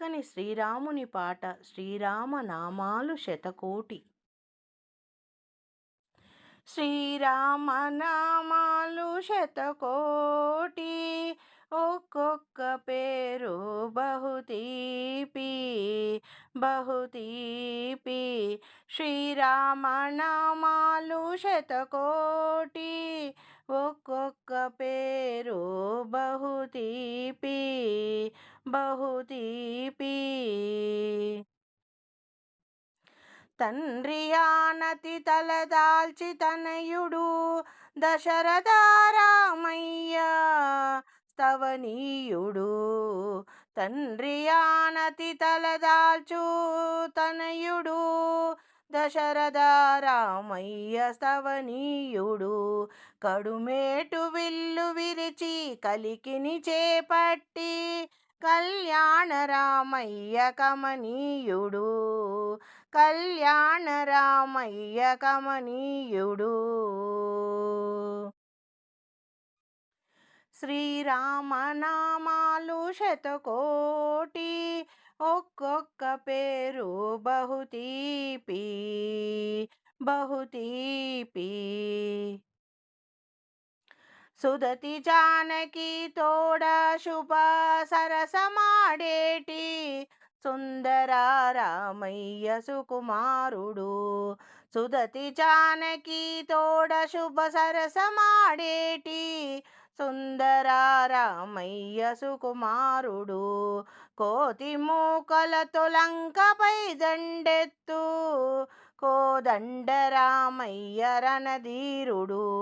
చక్కని శ్రీరాముని పాట శ్రీరామ నామాలు శతకోటి. శ్రీరామ నామాలు శతకోటి. ఒక్కొక్క పేరు బహుతీపి బహుతీపి. శ్రీరామ నామాలు శతకోటి. ఒక్కొక్క పేరు బహుతీపి బహుతీపి తండ్రి ఆనతి తలదాల్చి తనయుడు దశరథారామయ్య స్తవనీయుడు. తండ్రి ఆనతి తలదాల్చు తనయుడు దశరథారామయ్య స్తవనీయుడు. కడుమేటు విల్లు విరిచి కలికిని చేపట్టి కళ్యాణ రామయ్య కమనీయుడు. కళ్యాణ రామయ్య కమనీయుడు. శ్రీరామనామాలు శతకోటి ఒక్కొక్క పేరు బహుతీపి బహుతీపి. సుదతి జానకి తోడ శుభ సరసమాడేటి. సుందర రామయ్య సుకుమారుడు. సుదతి జానకి తోడ శుభ సరసమాడేటి. సుందర రామయ్య సుకుమారుడు. కోతి మూకలతో లంకపై దండెత్తు. కోదండ రామయ్య రణధీరుడు.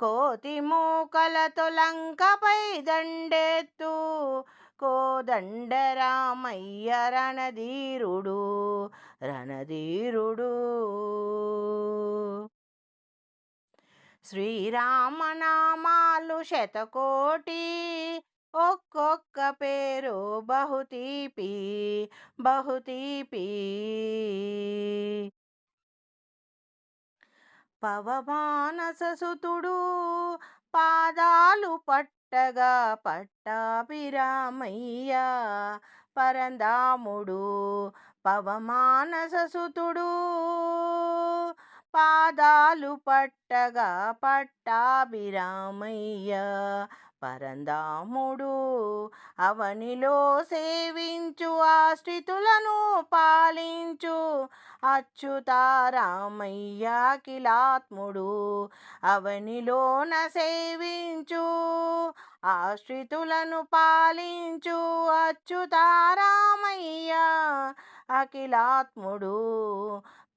కోతి మూకలతో లంకపై దండెత్తు. కోదండరామయ్య రణధీరుడు రణధీరుడు. శ్రీరామనామాలు శతకోటి ఒక్కొక్క పేరు బహుతీపి బహుతీపి. పవమానససుతుడు పాదాలు పట్టగా పట్టాభిరామయ్య. పరందాముడు పవమానససుతుడు పాదాలు పట్టగా పట్టాభిరామయ్య. పరందాముడు. అవనిలో సేవించు ఆశ్రితులను పాలించు. అచ్యుతారామయ్యాకిలాత్ముడు అవనిలోన సేవించు. ఆశ్రితులను పాలించు అచ్యుతారామయ్య అఖిలాత్ముడు.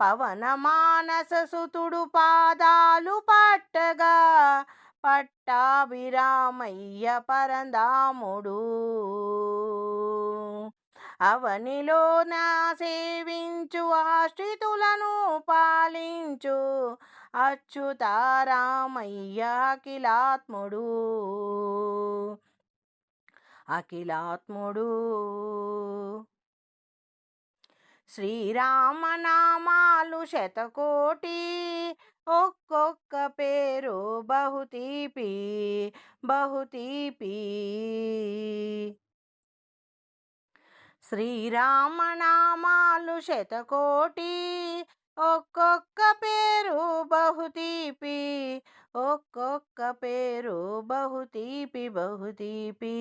పవన మానస సుతుడు పాదాలు పట్టగా పట్ పట్టాభిరామయ్య పరందాముడు. అవనిలో నా సేవించు ఆశ్రితులను పాలించు అచ్యుతారామయ్య అఖిలాత్ముడు. అఖిలాత్ముడు. శ్రీరామనామాలు శతకోటి ఒక్కొక్క పేరు బహుతీపి బహుతీపి. శ్రీరామనామాలు శతకోటి ఒక్కొక్క పేరు బహుతీపి ఒక్కొక్క పేరు బహుతీపి బహుతీపి.